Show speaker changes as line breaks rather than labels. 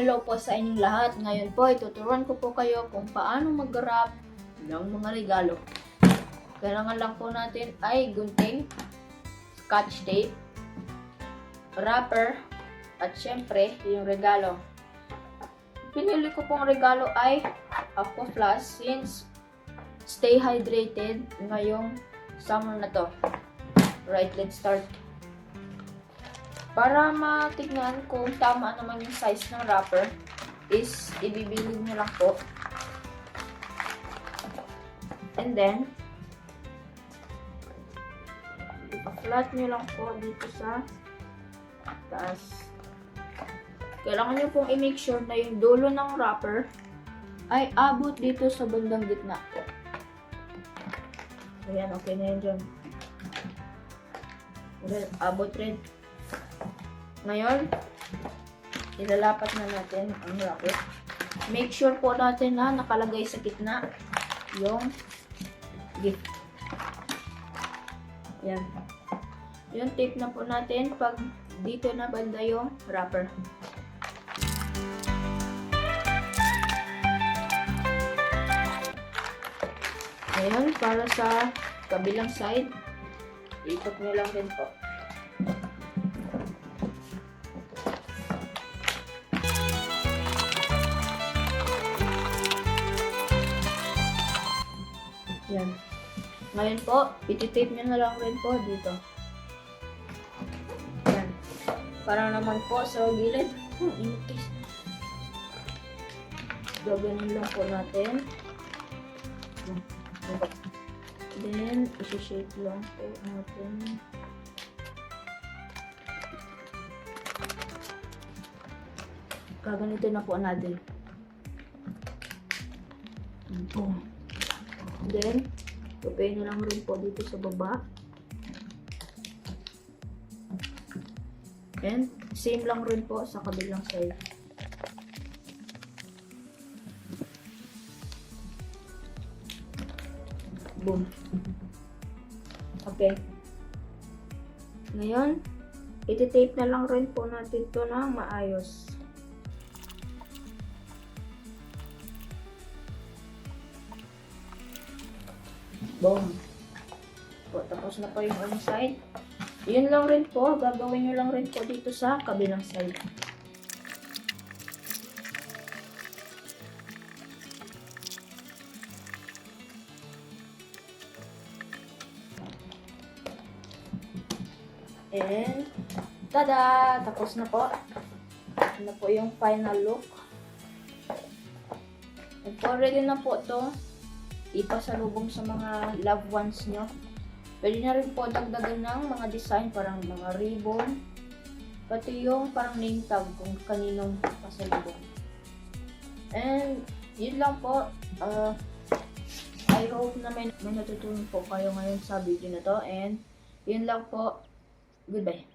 Hello po sa inyong lahat. Ngayon po, ituturuan ko po kayo kung paano mag-wrap ng mga regalo. Kailangan lang po natin ay gunting, scotch tape, wrapper, at syempre, yung regalo. Pinili ko pong regalo ay Aqua Plus since stay hydrated ngayong summer na to. Right, let's start. Para matignan kung tama naman yung size ng wrapper, is ibibilog nyo lang po. And then, ipa-flat nyo lang po dito sa taas. Kailangan nyo pong i-make sure na yung dulo ng wrapper ay abot dito sa bandang gitna. Ayan, okay na yan dyan. Abot rin. Ngayon, ilalapat na natin ang wrapper. Make sure po natin na nakalagay sa gitna yung gift. Yan. Yung tape na po natin pag dito na banda yung wrapper. Ngayon, para sa kabilang side, ikot nyo lang din po. Yan. Ngayon po, ititape nyo na lang rin po dito. Yan. Para naman po sa gilid. Hmm, inikis. Gaganin lang po natin. Then, isi-shape lang po natin. Gaganito na po natin. Boom. Then, Tupay na lang rin po dito sa baba. And, same lang rin po sa kabilang side. Boom. Okay. Ngayon, iti-tape na lang rin po natin to ng maayos. Boom. Po, tapos na po yung one side. Yun lang rin po, gagawin nyo lang rin po dito sa kabilang side. And, tada! Tapos na po. Na po yung final look. And already na po to ipasalubong sa mga loved ones nyo. Pwede na rin po dagdagan ng mga design, parang mga ribbon, pati yung parang name tag kung kaninong pasalubong. And, yun lang po. Uh, I hope na may, may natutunan po kayo ngayon sa video na to. And, yun lang po. Goodbye.